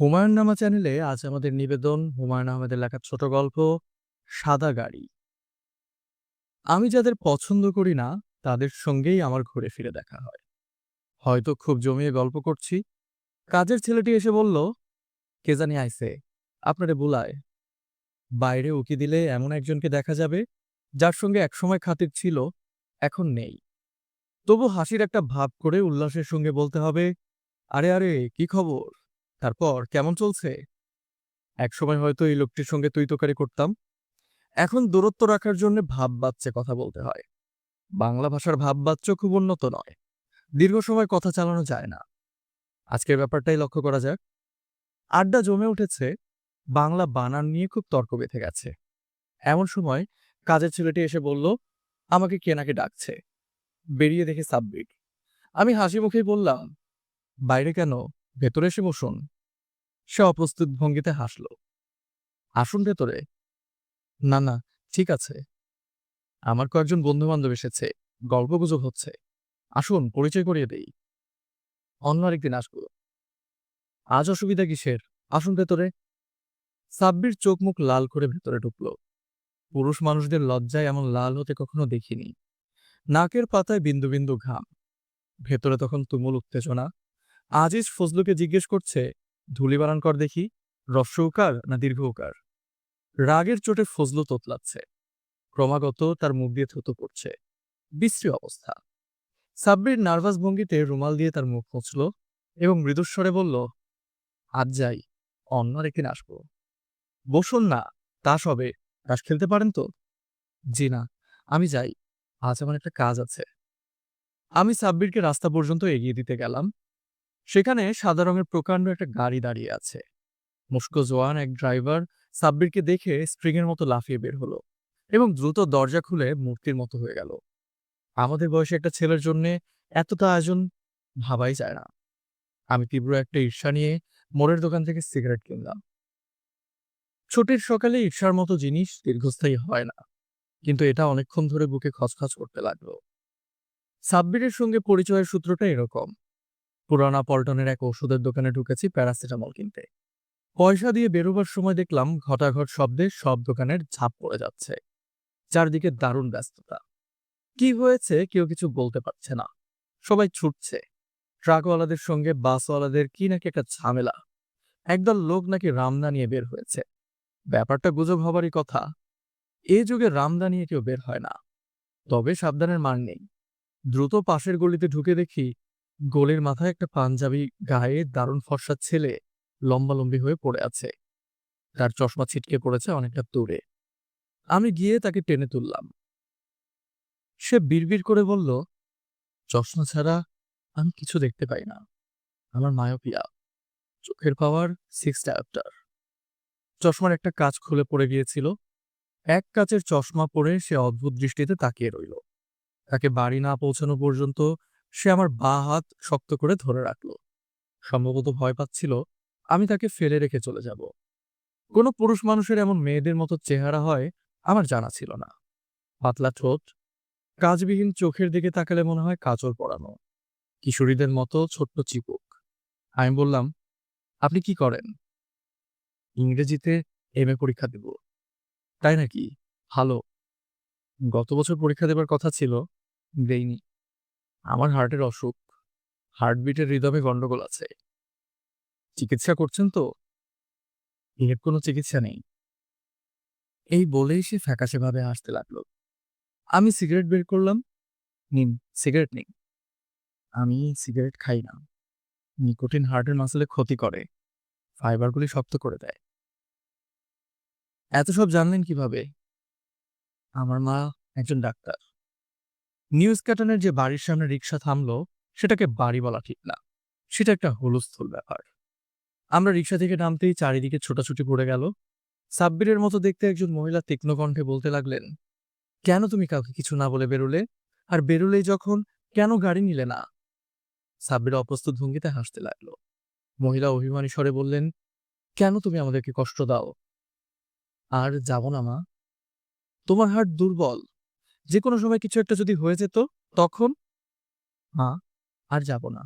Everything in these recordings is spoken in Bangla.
হুমায়ুন নামা চ্যানেলে আজ আমাদের নিবেদন, হুমায়ুন আহমেদের লেখা ছোট গল্প, সাদা গাড়ি। আমি যাদের পছন্দ করি না, তাদের সঙ্গেই আমার ঘুরে ফিরে দেখা হয়। হয়তো খুব জমিয়ে গল্প করছি। কাজের ছেলেটি এসে বলল, কে জানি আইসে আপনারে বুলায়। বাইরে উকি দিলে এমন একজনকে দেখা যাবে, যার সঙ্গে একসময় খাতির ছিল, এখন নেই। তবু হাসির একটা ভাব করে উল্লাসের সঙ্গে বলতে হবে, আরে আরে, কি খবর? তারপর কেমন চলছে? একসময় হয়তো এই লোকটির সঙ্গে তুই তোকারি করতাম। এখন দূরত্ব রাখার জন্য ভাব বাচ্চে কথা বলতে হয়। বাংলা ভাষার ভাব বাচ্চ খুব উন্নত নয়। দীর্ঘ সময় কথা চালানো যায় না। আজকের ব্যাপারটাই লক্ষ্য করা যাক। আড্ডা জমে উঠেছে। বাংলা বানান নিয়ে খুব তর্ক বেঁধে গেছে। এমন সময় কাজের ছেলেটি এসে বলল, আমাকে কেনাকে ডাকছে? বেরিয়ে দেখে সাব্বির। আমি হাসি মুখেই বললাম, বাইরে কেন? ভেতরে এসে বসুন। সে অপ্রস্তুত ভঙ্গিতে হাসল। আসুন ভেতরে। না না, ঠিক আছে। আমার কয়েকজন বন্ধু বান্ধব এসেছে। গল্পগুজব হচ্ছে। আসুন, পরিচয় করিয়ে দেই। অন্য আরেকদিন আসব। আজ অসুবিধা কিসের? আসুন ভেতরে। সাব্বির চোখ মুখ লাল করে ভেতরে ঢুকল। পুরুষ মানুষদের লজ্জায় এমন লাল হতে কখনো দেখিনি। নাকের পাতায় বিন্দু বিন্দু ঘাম। ভেতরে তখন তুমুল উত্তেজনা। আজিজ ফজলুকে জিজ্ঞেস করছে, ধুলি বানান কর দেখি রস্য উকার না দীর্ঘ উকার? রাগের চোটে ফজলু তোতলাচ্ছে। ক্রমাগত তার মুখ দিয়ে থুতু পড়ছে। বিশ্রী অবস্থা। সাব্বির নার্ভাস ভঙ্গিতে রুমাল দিয়ে তার মুখ মুছল এবং মৃদুস্বরে বলল, আজ যাই, অন্য আরেকদিন আসব। বসুন না তাস হবে তাস খেলতে পারেন তো? জি না, আমি যাই। আজ আমার একটা কাজ আছে। আমি সাব্বিরকে রাস্তা পর্যন্ত এগিয়ে দিতে গেলাম। সেখানে সাদা রঙের প্রকাণ্ড একটা গাড়ি দাঁড়িয়ে আছে। মুস্কো জোয়ান, এক ড্রাইভার, সাব্বিরকে দেখে স্প্রিংয়ের মতো লাফিয়ে বের হলো এবং দ্রুত দরজা খুলে মূর্তির মতো হয়ে গেল। আমাদের বয়সে একটা ছেলের জন্য এতটা আয়োজন ভাবাই যায় না। আমি তীব্র একটা ঈর্ষা নিয়ে মোড়ের দোকান থেকে সিগারেট কিনলাম। ছুটির সকালে ঈর্ষার মতো জিনিস দীর্ঘস্থায়ী হয় না, কিন্তু এটা অনেকক্ষণ ধরে বুকে খচখচ করতে লাগল। সাব্বিরের সঙ্গে পরিচয়ের সূত্রটা এরকম। পুরানা পল্টনের এক ওষুধের দোকানে ঢুকেছি প্যারাসিটামল কিনতে। পয়সা দিয়ে বেরোবার সময় দেখলাম ঘটাঘট শব্দে সব দোকানের ঝাঁপ পড়ে যাচ্ছে। চারদিকে দারুণ ব্যস্ততা। কি হয়েছে কেউ কিছু বলতে পারছে না। সবাই ছুটছে। ট্রাকওয়ালাদের সঙ্গে বাসওয়ালাদের কি নাকি একটা ঝামেলা। একদল লোক নাকি রামদা নিয়ে বের হয়েছে। ব্যাপারটা গুজব হবারই কথা। এ যুগে রামদা নিয়ে কেউ বের হয় না। তবে সাবধানের মান নেই। দ্রুত পাশের গলিতে ঢুকে দেখি গোলের মাথায় একটা পাঞ্জাবি গায়ে দারুণ ফর্সা ছেলে লম্বালম্বি হয়ে পড়ে আছে। তার চশমা ছিটকে পড়েছে অনেকটা দূরে। আমি গিয়ে তাকে টেনে তুললাম। সে বিড়বিড় করে বলল, চশমা ছাড়া আমি কিছু দেখতে পাই না। আমার মায়োপিয়া, চোখের পাওয়ার সিক্স ডায়াপ্টার চশমার একটা কাজ খুলে পড়ে গিয়েছিল। এক কাচের চশমা পরে সে অদ্ভুত দৃষ্টিতে তাকিয়ে রইল। তাকে বাড়ি না পৌঁছানো পর্যন্ত সে আমার বা হাত শক্ত করে ধরে রাখল। সম্ভবত ভয় পাচ্ছিল, আমি তাকে ফেলে রেখে চলে যাব। কোনো পুরুষ মানুষের এমন মেয়েদের মতো চেহারা হয় আমার জানা ছিল না। পাতলা ঠোঁট, কাজবিহীন চোখের দিকে তাকালে মনে হয় কাজল পড়ানো কিশোরীদের মতো ছোট্ট চিপুক আমি বললাম, আপনি কি করেন? ইংরেজিতে এম এ পরীক্ষা দেব। তাই নাকি? ভালো। গত বছর পরীক্ষা দেবার কথা ছিল, দেইনি। আমার হার্টের অসুখ হার্টবিটের হৃদমে গন্ডগোল আছে। চিকিৎসা করছেন তো? এর কোনো চিকিৎসা নেই। এই বলেই সে ফ্যাকাশে ভাবে হাসতে লাগল। আমি সিগারেট বের করলাম। নিন সিগারেট নিন। আমি সিগারেট খাই না। নিকোটিন হার্টের মাসলে ক্ষতি করে। ফাইবারগুলি শক্ত করে দেয়। এত সব জানলেন কীভাবে? আমার মা একজন ডাক্তার। নিউজ ক্যাটনের যে বাড়ির সামনে রিক্সা থামলো, সেটাকে বাড়ি বলা ঠিক না। সেটা একটা হুলস্থুল ব্যাপার। আমরা রিক্সা থেকে নামতেই চারিদিকে ছোটাছুটি পড়ে গেল। সাব্বিরের মতো দেখতে একজন মহিলা তীক্ষ্ণ কণ্ঠে বলতে লাগলেন, কেন তুমি কাউকে কিছু না বলে বেরোলে? আর বেরোলেই যখন, কেন গাড়ি নিলে না? সাব্বির অপ্রস্তুত ভঙ্গিতে হাসতে লাগল। মহিলা অভিমানী স্বরে বললেন, কেন তুমি আমাদেরকে কষ্ট দাও? আর যাব না মা। তোমার হাট দুর্বল। যে কোনো সময় কিছু একটা যদি হয়ে যেত, তখন মা আর যাব না।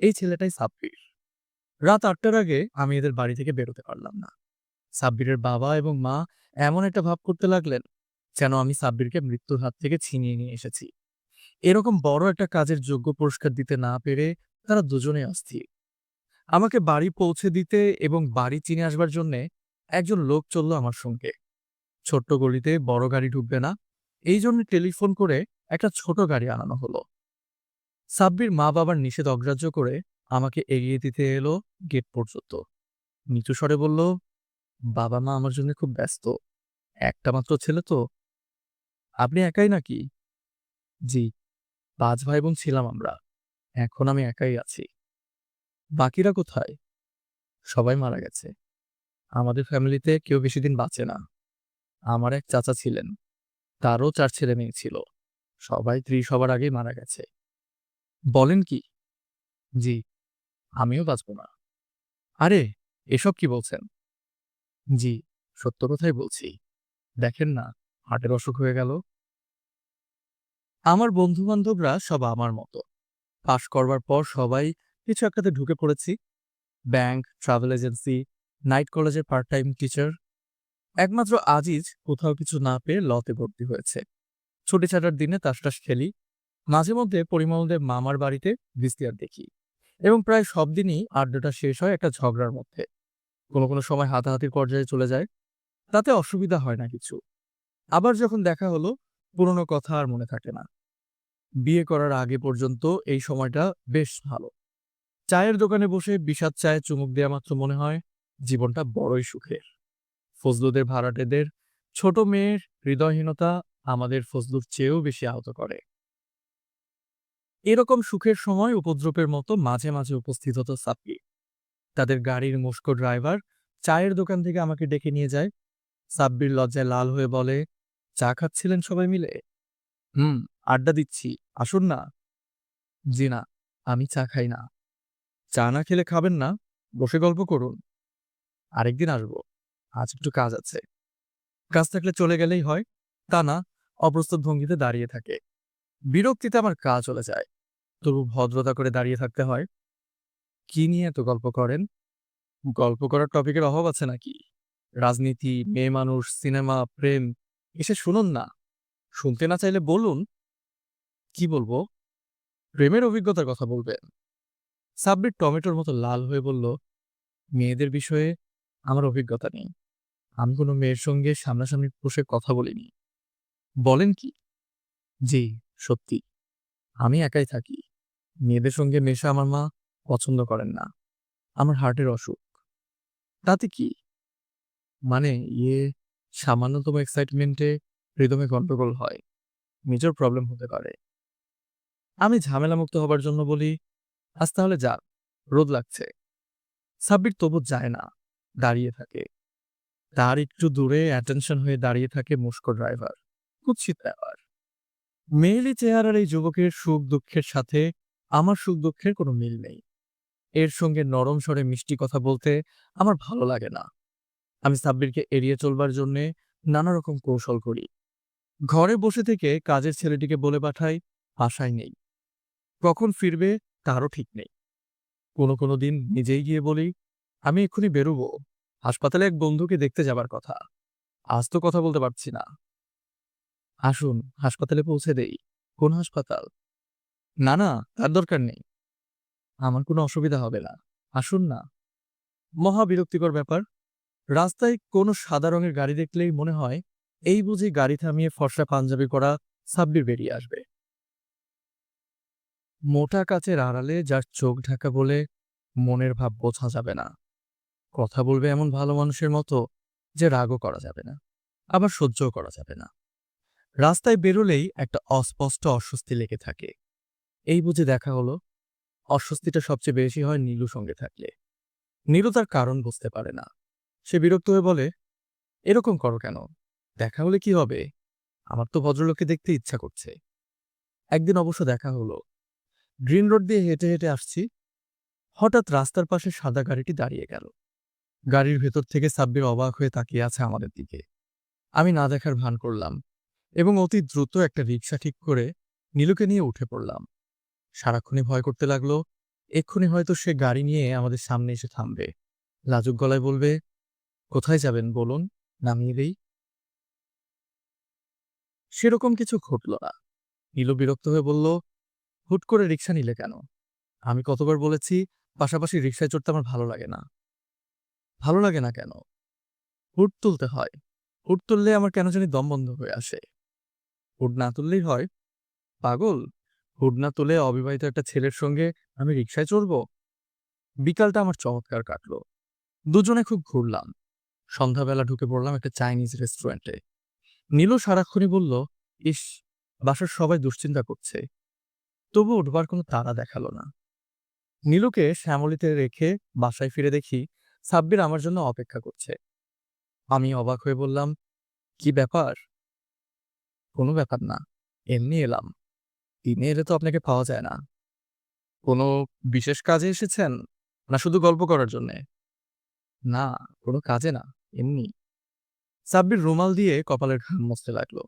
এই ছেলেটাই সাব্বির। রাত আটটার আগে আমি এদের বাড়ি থেকে বেরোতে পারলাম না। সাব্বিরের বাবা এবং মা এমন একটা ভাব করতে লাগলেন, যেন আমি সাব্বিরকে মৃত্যুর হাত থেকে ছিনিয়ে নিয়ে এসেছি। এরকম বড় একটা কাজের যোগ্য পুরস্কার দিতে না পেরে তারা দুজনে অস্থির। আমাকে বাড়ি পৌঁছে দিতে এবং বাড়ি চিনে আসবার জন্যে একজন লোক চলল আমার সঙ্গে। ছোট্ট গলিতে বড় গাড়ি ঢুকবে না এই জন্য টেলিফোন করে একটা ছোট গাড়ি আনানো হলো। সাব্বির মা বাবার নিষেধ অগ্রাহ্য করে আমাকে এগিয়ে দিতে এলো গেট পর্যন্ত। নিচু স্বরে বলল, বাবা মা আমার জন্য খুব ব্যস্ত। একটা মাত্র ছেলে তো। আপনি একাই নাকি? জি, পাঁচ ভাই বোন ছিলাম আমরা। এখন আমি একাই আছি। বাকিরা কোথায়? সবাই মারা গেছে। আমাদের ফ্যামিলিতে কেউ বেশি দিন বাঁচে না। আমার এক চাচা ছিলেন। তারও চার ছেলে মেয়ে ছিল। সবাই ত্রিশ সবার আগেই মারা গেছে। বলেন কি? জি, আমিও বাঁচব না। আরে, এসব কি বলছেন? জি, সত্য কথাই বলছি। দেখেন না, হার্টের অসুখ হয়ে গেল। আমার বন্ধু বান্ধবরা সব আমার মতো। পাশ করবার পর সবাই কিছু একটাতে ঢুকে পড়েছি। ব্যাংক, ট্রাভেল এজেন্সি, নাইট কলেজের পার্ট টাইম টিচার একমাত্র আজিজ কোথাও কিছু না পেয়ে লতে ভর্তি হয়েছে। ছুটি ছাটার দিনে তাসটাস খেলি, মাঝে মধ্যে পরিমলদের মামার বাড়িতে বিস্তিয়ার দেখি এবং প্রায় সব দিনই আড্ডাটা শেষ হয় একটা ঝগড়ার মধ্যে। কোনো কোনো সময় হাতাহাতির পর্যায়ে চলে যায়, তাতে অসুবিধা হয় না কিছু। আবার যখন দেখা হলো, পুরনো কথা আর মনে থাকে না। বিয়ে করার আগে পর্যন্ত এই সময়টা বেশ ভালো। চায়ের দোকানে বসে বিষাদ চায়ে চুমুক দেওয়া মাত্র মনে হয়, জীবনটা বড়ই সুখের। ফজলুদের ভাড়াটেদের ছোট মেয়ের হৃদয়হীনতা আমাদের ফজলুর চেয়েও বেশি আহত করে। এরকম সুখের সময় উপদ্রবের মতো মাঝে মাঝে উপস্থিত হতো সাপ্পি তাদের গাড়ির মুস্কো ড্রাইভার চায়ের দোকান থেকে আমাকে ডেকে নিয়ে যায়। সাব্বির লজ্জায় লাল হয়ে বলে, চা খাচ্ছিলেন সবাই মিলে? হুম, আড্ডা দিচ্ছি, আসুন না। জি না, আমি চা খাই না। চা না খেলে খাবেন না, বসে গল্প করুন। আরেকদিন আসব। আজ একটু কাজ আছে। কাজ থাকলে চলে গেলেই হয়, তা না, অপ্রস্তুত ভঙ্গিতে দাঁড়িয়ে থাকে। বিরক্তিতে আমার কাজ চলে যায়। তবু ভদ্রতা করে দাঁড়িয়ে থাকতে হয়। কি নিয়ে এত গল্প করেন? গল্প করার টপিকের অভাব আছে নাকি? রাজনীতি, মেয়ে মানুষ, সিনেমা, প্রেম, এসে শুনুন না। শুনতে না চাইলে বলুন। কি বলব? প্রেমের অভিজ্ঞতার কথা বলবেন। সাব্বির টমেটোর মতো লাল হয়ে বলল, মেয়েদের বিষয়ে আমার অভিজ্ঞতা নেই। আমি কোনো মেয়ের সঙ্গে সামনাসামনি বসে কথা বলিনি। বলেন কি? জি, সত্যি। আমি একাই থাকি। মেয়েদের সঙ্গে মেশা আমার মা পছন্দ করেন না। আমার হার্টের অসুখ। তাতে কি? মানে ইয়ে সামান্যতম এক্সাইটমেন্টে হৃদমে গন্ডগোল হয়। মেজর প্রবলেম হতে পারে। আমি ঝামেলামুক্ত হবার জন্য বলি, আজ তাহলে যাক রোদ লাগছে। সাব্বির তবু যায় না, দাঁড়িয়ে থাকে। তার একটু দূরে অ্যাটেনশন হয়ে দাঁড়িয়ে থাকে মুস্কো ড্রাইভার কুৎসিত ব্যাপার। মেয়েলি চেহারার এই যুবকের সুখ দুঃখের সাথে আমার সুখ দুঃখের কোনো মিল নেই। এর সঙ্গে নরম স্বরে মিষ্টি কথা বলতে আমার ভালো লাগে না। আমি সাব্বিরকে এড়িয়ে চলবার জন্যে নানা রকম কৌশল করি। ঘরে বসে থেকে কাজের ছেলেটিকে বলে পাঠাই আশায় নেই। কখন ফিরবে তারও ঠিক নেই। কোনো কোনো দিন নিজেই গিয়ে বলি, আমি এক্ষুনি বেরোবো। হাসপাতালে এক বন্ধুকে দেখতে যাবার কথা। আজ তো কথা বলতে পারছি না। আসুন, হাসপাতালে পৌঁছে দেই। কোন হাসপাতাল? না না, তার দরকার নেই। আমার কোনো অসুবিধা হবে না। আসুন না। মহা বিরক্তিকর ব্যাপার। রাস্তায় কোনো সাদা রঙের গাড়ি দেখলেই মনে হয়, এই বুঝি গাড়ি থামিয়ে ফর্সা পাঞ্জাবি করা সাব্বির বেরিয়ে আসবে। মোটা কাচের আড়ালে যার চোখ ঢাকা বলে মনের ভাব বোঝা যাবে না। কথা বলবে এমন ভালো মানুষের মতো যে রাগও করা যাবে না, আবার সহ্যও করা যাবে না। রাস্তায় বেরোলেই একটা অস্পষ্ট অস্বস্তি লেগে থাকে। এই বুঝে দেখা হলো, অস্বস্তিটা সবচেয়ে বেশি হয় নীলু সঙ্গে থাকলে। নীলু তার কারণ বুঝতে পারে না। সে বিরক্ত হয়ে বলে, এরকম করো কেন? দেখা হলে কি হবে? আমার তো ভদ্রলোককে দেখতে ইচ্ছা করছে। একদিন অবশ্য দেখা হলো, গ্রিন রোড দিয়ে হেঁটে হেঁটে আসছি। হঠাৎ রাস্তার পাশে সাদা গাড়িটি দাঁড়িয়ে গেল। গাড়ির ভেতর থেকে সাব্বির অবাক হয়ে তাকিয়ে আছে আমাদের দিকে। আমি না দেখার ভান করলাম এবং অতি দ্রুত একটা রিক্সা ঠিক করে নীলুকে নিয়ে উঠে পড়লাম। সারাক্ষণই ভয় করতে লাগল, এক্ষুনি হয়তো সে গাড়ি নিয়ে আমাদের সামনে এসে থামবে। লাজুক গলায় বলবে, কোথায় যাবেন বলুন, নামিয়ে দেই। সেরকম কিছু ঘটল না। নীলু বিরক্ত হয়ে বলল, হুট করে রিক্সা নিলে কেন? আমি কতবার বলেছি, পাশাপাশি রিক্সায় চড়তে আমার ভালো লাগে না। ভালো লাগে না কেন? হুট তুলতে হয়। হুট তুললে আমার কেন জানি দম বন্ধ হয়ে আসে। হুট না তুললেই হয়। পাগল? হুড না তুলে অবিবাহিত একটা ছেলের সঙ্গে আমি রিক্সায় চড়ব? বিকালটা আমার চমৎকার কাটলো। দুজনে খুব ঘুরলাম। সন্ধ্যাবেলা ঢুকে পড়লাম একটা চাইনিজ রেস্টুরেন্টে। নীলু সারাক্ষণই বলল, ইস, বাসার সবাই দুশ্চিন্তা করছে। তবু উঠবার কোনো তাড়া দেখাল না। নীলুকে শ্যামলিতে রেখে বাসায় ফিরে দেখি সাব্বির আমার জন্য অপেক্ষা করছে। আমি অবাক হয়ে বললাম, কি ব্যাপার? কোনো ব্যাপার না, এমনি এলাম। দিনে এলে তো আপনাকে পাওয়া যায় না। কোনো বিশেষ কাজে এসেছেন? না শুধু গল্প করার জন্যে? না, কোনো কাজে না, এমনি। সাব্বির রুমাল দিয়ে কপালের ঘাম মুছতে লাগল।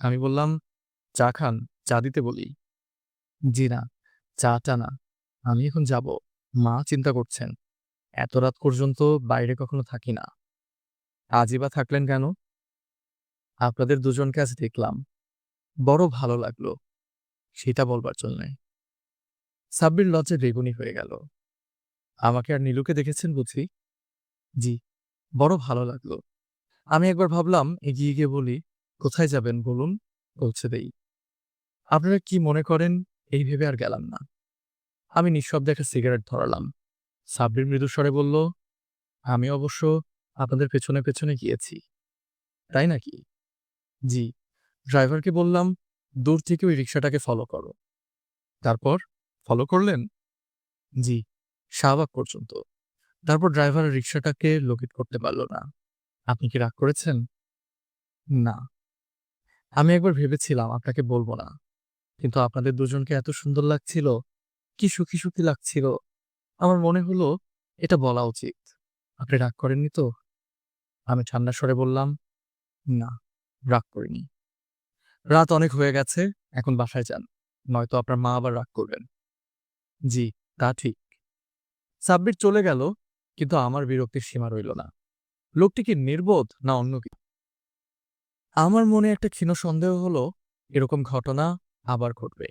আমি বললাম, চা খান, চা দিতে বলি। জি না, চাটা না, আমি এখন যাব। মা চিন্তা করছেন। এত রাত পর্যন্ত বাইরে কখনো থাকি না। আজই বা থাকলেন কেন? আপনাদের দুজনকে আজ দেখলাম। বড় ভালো লাগল সেটা বলবার জন্যে। সাব্বির লজ্জে বেগুনি হয়ে গেল। আমাকে আর নীলুকে দেখেছেন বুঝি? জি, বড় ভালো লাগল। আমি একবার ভাবলাম এগিয়ে গিয়ে বলি, কোথায় যাবেন বলুন? পৌঁছে দেই। আপনারা কি মনে করেন? এই ভেবে আর গেলাম না। আমি নিঃশব্দে একটা সিগারেট ধরালাম। সাব্বির মৃদুস্বরে বলল, আমি অবশ্য আপনাদের পেছনে পেছনে গিয়েছি। তাই নাকি? জি। ড্রাইভারকে বললাম, দূর থেকে ওই রিক্সাটাকে ফলো করো। তারপর ফলো করলেন? জি, শাহবাগ পর্যন্ত। তারপর ড্রাইভার রিক্সাটাকে লোকেট করতে পারল না। আপনি কি রাগ করেছেন? না। আমি একবার ভেবেছিলাম আপনাকে বলব না। কিন্তু আপনাদের দুজনকে এত সুন্দর লাগছিল, কি সুখী সুখী লাগছিল। আমার মনে হলো এটা বলা উচিত। আপনি রাগ করেননি তো? আমি ঠান্ডা স্বরে বললাম, না, রাগ করিনি। রাত অনেক হয়ে গেছে, এখন বাসায় যান, নয়তো আপনার মা আবার রাগ করবেন। জি, তা ঠিক। সাব্বির চলে গেল, কিন্তু আমার বিরক্তির সীমা রইল না। লোকটি কি নির্বোধ না অন্য কি? আমার মনে একটা ক্ষীণ সন্দেহ হলো, এরকম ঘটনা আবার ঘটবে।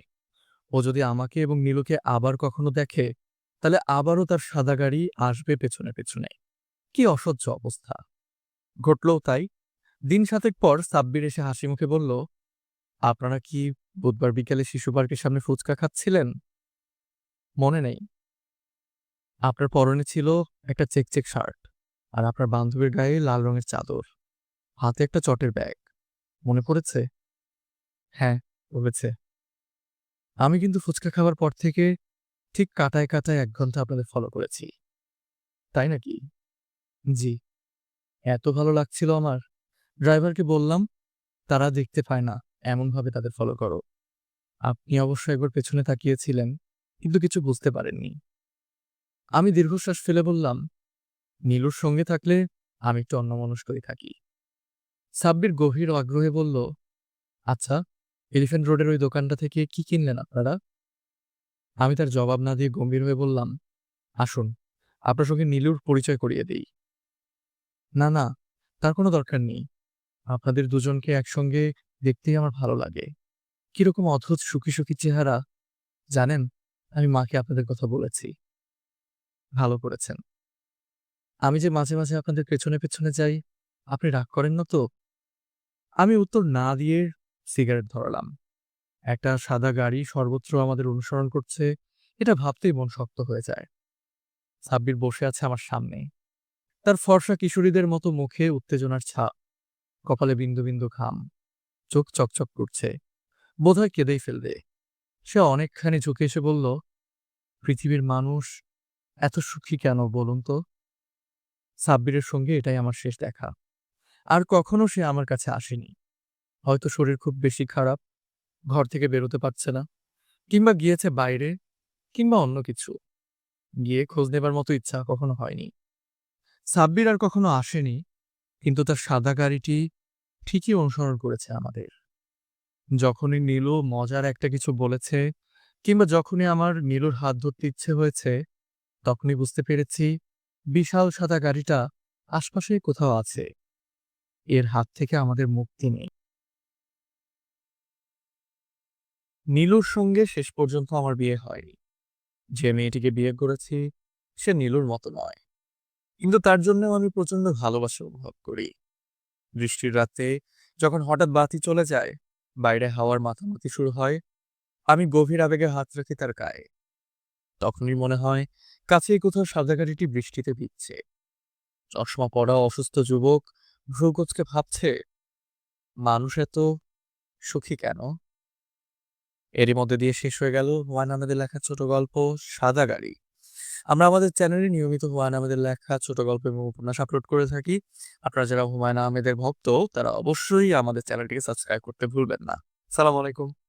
ও যদি আমাকে এবং নীলুকে আবার কখনো দেখে তাহলে আবারও তার সাদা গাড়ি আসবে পেছনে পেছনে। কি অসহ্য অবস্থা। ঘটলও তাই। দিন সাতেক পর সাব্বির এসে হাসি মুখে বলল, আপনারা কি বুধবার বিকেলে শিশু পার্কের সামনে ফুচকা খাচ্ছিলেন? মনে নেই। আপনার পরনে ছিল একটা চেক চেক শার্ট আর আপনার বান্ধবীর গায়ে লাল রঙের চাদর। হাতে একটা চটের ব্যাগ। মনে পড়েছে? হ্যাঁ পড়েছে। আমি কিন্তু ফুচকা খাবার পর থেকে ঠিক কাটায় কাটায় এক ঘণ্টা আপনাদের ফলো করেছি। তাই নাকি? জি। এত ভালো লাগছিল আমার। ড্রাইভারকে বললাম, তারা দেখতে পায় না। এমনভাবে তাদের ফলো করো। আপনি অবশ্য একবার পেছনে তাকিয়েছিলেন, কিন্তু কিছু বুঝতে পারেননি। আমি দীর্ঘশ্বাস ফেলে বললাম, নীলুর সঙ্গে থাকলে আমি একটু অন্যমনস্কই থাকি। সাব্বির গভীর আগ্রহে বলল আচ্ছা এলিফ্যান্ট রোডের ওই দোকানটা থেকে কি কিনলেন আপনারা? আমি তার জবাব না দিয়ে গম্ভীর হয়ে বললাম, আসুন, আপনার সঙ্গে নীলুর পরিচয় করিয়ে দিই। না না, তার কোনো দরকার নেই। আপনাদের দুজনকে একসঙ্গে দেখতেই আমার ভালো লাগে। কীরকম অদ্ভুত সুখী সুখী চেহারা। জানেন, আমি মাকে আপনাদের কথা বলেছি। ভালো করেছেন। আমি যে মাঝে মাঝে আপনাদের পেছনে পেছনে যাই, আপনি রাগ করেন না তো? আমি উত্তর না দিয়ে সিগারেট ধরালাম। একটা সাদা গাড়ি সর্বত্র আমাদের অনুসরণ করছে, এটা ভাবতেই মন শক্ত হয়ে যায়। সাব্বির বসে আছে আমার সামনে। তার ফর্সা কিশোরীদের মতো মুখে উত্তেজনার ছাপ। কপালে বিন্দু বিন্দু ঘাম। চোখ চকচক করছে। বোধহয় কেঁদেই ফেলবে। সে অনেকখানি ঝুঁকে এসে বলল, পৃথিবীর মানুষ এত সুখী কেন বলুন তো? সাব্বিরের সঙ্গে এটাই আমার শেষ দেখা। আর কখনো সে আমার কাছে আসেনি। হয়তো শরীর খুব বেশি খারাপ। ঘর থেকে বেরোতে পারছে না। কিংবা গিয়েছে বাইরে, কিংবা অন্য কিছু। গিয়ে খোঁজ নেবার মতো ইচ্ছা কখনো হয়নি। সাব্বির আর কখনো আসেনি, কিন্তু তার সাদা গাড়িটি ঠিকই অনুসরণ করেছে আমাদের। যখনই নীলু মজার একটা কিছু বলেছে, কিংবা যখনই আমার নীলুর হাত ধরতে ইচ্ছে হয়েছে, তখনই বুঝতে পেরেছি বিশাল সাদা গাড়িটা আশপাশে কোথাও আছে। এর হাত থেকে আমাদের মুক্তি নেই। নীলুর সঙ্গে শেষ পর্যন্ত আমার বিয়ে হয়নি। যে মেয়েটিকে বিয়ে করেছি, সে নীলুর মতো নয়। কিন্তু তার জন্যও আমি প্রচণ্ড ভালোবাসা অনুভব করি। বৃষ্টির রাতে যখন হঠাৎ বাতি চলে যায়, বাইরে হাওয়ার মাথামাতি শুরু হয়, আমি গভীর আবেগে হাত রাখি তার গায়ে। তখনই মনে হয়, কাছেই কোথাও সাদা গাড়িটি বৃষ্টিতে ভিজছে। চশমা পড়া অসুস্থ যুবক ভ্রুকোচকে ভাবছে, মানুষ এত সুখী কেন? এরই মধ্যে দিয়ে শেষ হয়ে গেল হুমায়ুন আহমেদের লেখা ছোট গল্প, সাদা গাড়ি। আমরা আমাদের চ্যানেলে নিয়মিত হুমায়ুন আহমেদের লেখা ছোট গল্প এবং উপন্যাস আপলোড করে থাকি। আপনারা যারা হুমায়ুন আহমেদের ভক্ত, তারা অবশ্যই আমাদের চ্যানেলটিকে সাবস্ক্রাইব করতে ভুলবেন না। সালাম আলাইকুম।